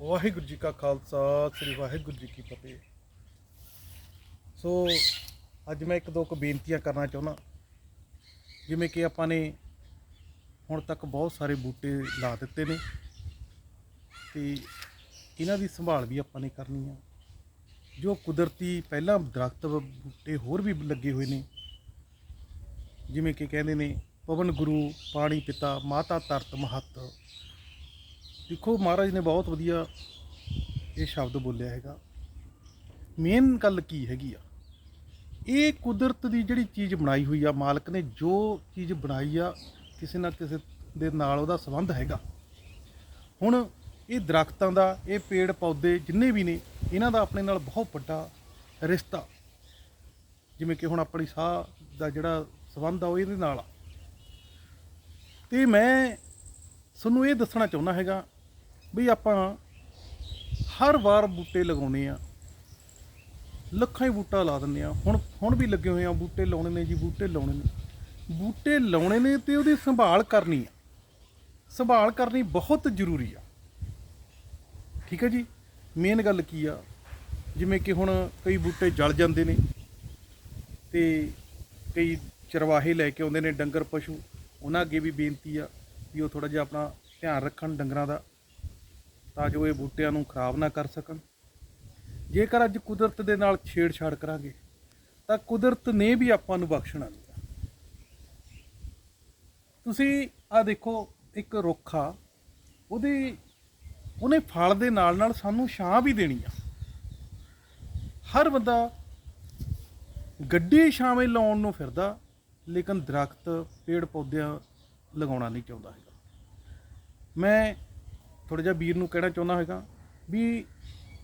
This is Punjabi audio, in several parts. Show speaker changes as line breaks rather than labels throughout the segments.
ਵਾਹਿਗੁਰੂ ਜੀ ਕਾ ਖਾਲਸਾ, ਸ੍ਰੀ ਵਾਹਿਗੁਰੂ ਜੀ ਕੀ ਫਤਿਹ। ਸੋ, ਅੱਜ ਮੈਂ ਇੱਕ ਦੋ ਕੁ ਬੇਨਤੀਆਂ ਕਰਨਾ ਚਾਹੁੰਦਾ। ਜਿਵੇਂ ਕਿ ਆਪਾਂ ਨੇ ਹੁਣ ਤੱਕ ਬਹੁਤ ਸਾਰੇ ਬੂਟੇ ਲਾ ਦਿੱਤੇ ਨੇ। ਤੇ ਇਹਨਾਂ ਦੀ ਸੰਭਾਲ ਵੀ ਆਪਾਂ ਨੇ ਕਰਨੀ ਆ। ਜੋ ਕੁਦਰਤੀ ਪਹਿਲਾਂ ਦਰਖਤ ਬੂਟੇ ਹੋਰ ਵੀ ਲੱਗੇ ਹੋਏ ਨੇ। ਜਿਵੇਂ ਕਿ ਕਹਿੰਦੇ ਨੇ, ਪਵਨ ਗੁਰੂ, ਪਾਣੀ ਪਿਤਾ, ਮਾਤਾ ਧਰਤ ਮਹੱਤ। ਦੇਖੋ ਮਹਾਰਾਜ ਨੇ ਬਹੁਤ ਵਧੀਆ ਇਹ ਸ਼ਬਦ ਬੋਲਿਆ ਹੈਗਾ। ਮੇਨ ਗੱਲ ਕੀ ਹੈਗੀ ਆ? ਇਹ ਕੁਦਰਤ ਦੀ ਜਿਹੜੀ ਚੀਜ਼ ਬਣਾਈ ਹੋਈ ਆ, ਮਾਲਕ ਨੇ ਜੋ ਚੀਜ਼ ਬਣਾਈ ਆ, ਕਿਸੇ ਨਾ ਕਿਸੇ ਦੇ ਨਾਲ ਉਹਦਾ ਸੰਬੰਧ ਹੈਗਾ। ਹੁਣ ਇਹ ਦਰਖਤਾਂ ਦਾ, ਇਹ ਪੇੜ ਪੌਦੇ ਜਿੰਨੇ ਵੀ ਨੇ, ਇਹਨਾਂ ਦਾ ਆਪਣੇ ਨਾਲ ਬਹੁਤ ਵੱਡਾ ਰਿਸ਼ਤਾ। ਜਿਵੇਂ ਕਿ ਹੁਣ ਆਪਣੀ ਸਾਹ ਦਾ ਜਿਹੜਾ ਸੰਬੰਧ ਆ, ਉਹ ਇਹਦੇ ਨਾਲ ਆ। ਤੇ ਮੈਂ ਤੁਹਾਨੂੰ ਇਹ ਦੱਸਣਾ ਚਾਹੁੰਦਾ ਹੈਗਾ ਵੀ ਆਪਾਂ ਹਰ ਵਾਰ ਬੂਟੇ ਲਗਾਉਨੇ ਆ। ਲੱਖਾਂ ਹੀ ਬੂਟਾ ਲਾ ਦਿੰਦੇ ਆ। ਹੁਣ ਹੁਣ ਵੀ ਲੱਗੇ ਹੋਏ ਆ ਬੂਟੇ ਲਾਉਣੇ ਨੇ ਜੀ, ਬੂਟੇ ਲਾਉਣੇ ਨੇ। ਬੂਟੇ ਲਾਉਣੇ ਨੇ ਤੇ ਉਹਦੀ ਸੰਭਾਲ ਕਰਨੀ ਆ। ਸੰਭਾਲ ਕਰਨੀ ਬਹੁਤ ਜ਼ਰੂਰੀ ਆ। ਠੀਕ ਹੈ ਜੀ? ਮੇਨ ਗੱਲ ਕੀ ਆ? ਜਿਵੇਂ ਕਿ ਹੁਣ ਕਈ ਬੂਟੇ ਜਲ ਜਾਂਦੇ ਨੇ ਤੇ ਕਈ ਚਰਵਾਹੇ ਲੈ ਕੇ ਆਉਂਦੇ ਨੇ ਡੰਗਰ ਪਸ਼ੂ। ਉਹਨਾਂ ਅੱਗੇ ਵੀ ਬੇਨਤੀ ਆ ਵੀ ਉਹ ਥੋੜਾ ਜਿਹਾ ਆਪਣਾ ਧਿਆਨ ਰੱਖਣ ਡੰਗਰਾਂ ਦਾ। ਤਾਂ ਜੋ ਇਹ ਬੂਟਿਆਂ ਨੂੰ ਖਰਾਬ ਨਾ ਕਰ ਸਕਣ। ਜੇਕਰ ਅੱਜ ਕੁਦਰਤ ਦੇ ਨਾਲ ਛੇੜਛਾੜ ਕਰਾਂਗੇ, ਤਾਂ ਕੁਦਰਤ ਨੇ ਵੀ ਆਪਾਂ ਨੂੰ ਬਖਸ਼ਣਾ ਨਹੀਂ ਤੁਸੀਂ ਆ ਦੇਖੋ, ਇੱਕ ਰੁੱਖ ਆ ਉਹਦੀ, ਉਹਨੇ ਫਲ ਦੇ ਨਾਲ ਨਾਲ ਸਾਨੂੰ ਛਾਂ ਵੀ ਦੇਣੀ ਆ। ਹਰ ਬੰਦਾ ਗੱਡੀ ਛਾਵੇਂ ਲਾਉਣ ਨੂੰ ਫਿਰਦਾ, ਲੇਕਿਨ ਦਰਖਤ ਪੇੜ ਪੌਦਿਆਂ ਲਗਾਉਣਾ ਨਹੀਂ ਚਾਹੁੰਦਾ ਹੈਗਾ। ਮੈਂ ਥੋੜਾ ਜਿਹਾ ਵੀਰ ਨੂੰ ਕਹਿਣਾ ਚਾਹੁੰਦਾ ਹੈਗਾ ਵੀ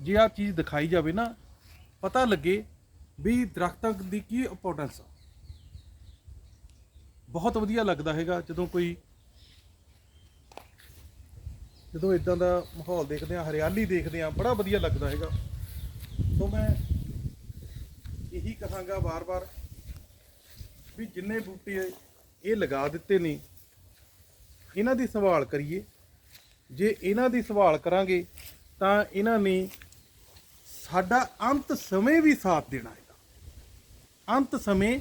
ਜੇ ਆ ਚੀਜ਼ ਦਿਖਾਈ ਜਾਵੇ ਨਾ, ਪਤਾ ਲੱਗੇ ਵੀ ਦਰਖਤਾਂ ਦੀ ਕੀ ਇੰਪੋਰਟੈਂਸ ਆ। ਬਹੁਤ ਵਧੀਆ ਲੱਗਦਾ ਹੈਗਾ ਜਦੋਂ ਕੋਈ ਜਦੋਂ ਇਦਾਂ ਦਾ ਮਾਹੌਲ ਦੇਖਦੇ ਆ ਹਰਿਆਲੀ ਦੇਖਦੇ ਆ ਬੜਾ ਵਧੀਆ ਲੱਗਦਾ ਹੈਗਾ। ਸੋ ਮੈਂ ਇਹੀ ਕਹਾਂਗਾ ਵਾਰ-ਵਾਰ ਵੀ ਜਿੰਨੇ ਬੂਟੇ ਇਹ ਲਗਾ ਦਿੱਤੇ ਨੇ, ਇਹਨਾਂ ਦੀ ਸੰਭਾਲ ਕਰੀਏ। ਜੇ ਇਹਨਾਂ ਦੀ ਸੰਭਾਲ ਕਰਾਂਗੇ, ਤਾਂ ਇਹਨਾਂ ਨੇ ਸਾਡਾ ਅੰਤ ਸਮੇਂ ਵੀ ਸਾਥ ਦੇਣਾ ਹੈਗਾ। ਅੰਤ ਸਮੇਂ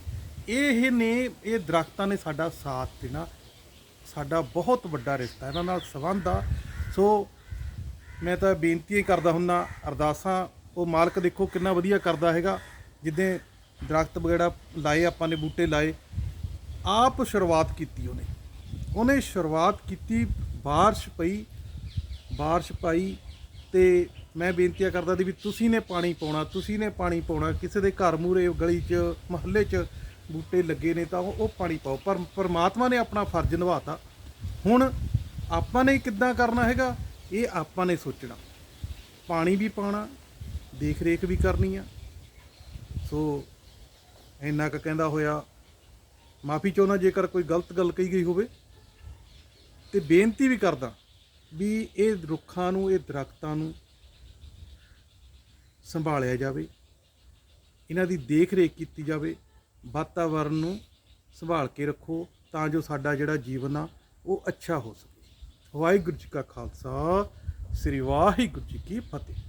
ਇਹ ਨੇ, ਇਹ ਦਰਖਤਾਂ ਨੇ ਸਾਡਾ ਸਾਥ ਦੇਣਾ। ਸਾਡਾ ਬਹੁਤ ਵੱਡਾ ਰਿਸ਼ਤਾ ਇਹਨਾਂ ਨਾਲ ਸੰਬੰਧ ਆ। ਸੋ ਮੈਂ ਤਾਂ ਬੇਨਤੀ ਹੀ ਕਰਦਾ ਹੁੰਨਾ, ਅਰਦਾਸਾਂ, ਉਹ ਮਾਲਕ ਦੇਖੋ ਕਿੰਨਾ ਵਧੀਆ ਕਰਦਾ ਹੈਗਾ। ਜਿੱਦੇ ਦਰਖਤ ਵਗੈਰਾ ਲਾਏ, ਆਪਾਂ ਨੇ ਬੂਟੇ ਲਾਏ, ਆਪ ਸ਼ੁਰੂਆਤ ਕੀਤੀ ਉਹਨੇ। ਉਹਨੇ ਸ਼ੁਰੂਆਤ ਕੀਤੀ, ਬਾਰਿਸ਼ ਪਈ ਬਾਰਿਸ਼ ਪਾਈ ਤੇ ਮੈਂ ਬੇਨਤੀਆਂ ਕਰਦਾ ਸੀ ਵੀ ਤੁਸੀਂ ਨੇ ਪਾਣੀ ਪਾਉਣਾ, ਤੁਸੀਂ ਨੇ ਪਾਣੀ ਪਾਉਣਾ, ਕਿਸੇ ਦੇ ਘਰ ਮੂਰੇ ਗਲੀ 'ਚ, ਮਹੱਲੇ 'ਚ ਬੂਟੇ ਲੱਗੇ ਨੇ ਤਾਂ ਉਹ ਪਾਣੀ ਪਾਓ। ਪਰ ਪਰਮਾਤਮਾ ਨੇ ਆਪਣਾ ਫਰਜ਼ ਨਿਭਾਤਾ। ਹੁਣ ਆਪਾਂ ਨੇ ਕਿੱਦਾਂ ਕਰਨਾ ਹੈਗਾ? ਇਹ ਆਪਾਂ ਨੇ ਸੋਚਣਾ। ਪਾਣੀ ਵੀ ਪਾਣਾ ਦੇਖ ਰੇਖ ਵੀ ਕਰਨੀ ਆ। ਸੋ ਇੰਨਾ ਕੁ ਕਹਿੰਦਾ ਹੋਇਆ, ਮਾਫੀ ਚਾਹੁੰਦਾ ਜੇਕਰ ਕੋਈ ਗਲਤ ਗੱਲ ਕਹੀ ਗਈ ਹੋਵੇ। ਤੇ ਬੇਨਤੀ ਵੀ ਕਰਦਾ ਵੀ ਇਹ ਰੁੱਖਾਂ ਨੂੰ, ਇਹ ਦਰਖਤਾਂ ਨੂੰ ਸੰਭਾਲਿਆ ਜਾਵੇ, ਇਹਨਾਂ ਦੀ ਦੇਖ ਰੇਖ ਕੀਤੀ ਜਾਵੇ, ਵਾਤਾਵਰਨ ਨੂੰ ਸੰਭਾਲ ਕੇ ਰੱਖੋ ਤਾਂ ਜੋ ਸਾਡਾ ਜਿਹੜਾ ਜੀਵਨ ਆ, ਉਹ ਅੱਛਾ ਹੋ ਸਕੇ। ਵਾਹਿਗੁਰੂ ਜੀ ਕਾ ਖਾਲਸਾ, ਸ੍ਰੀ ਵਾਹਿਗੁਰੂ ਜੀ ਕੀ ਫਤਿਹ।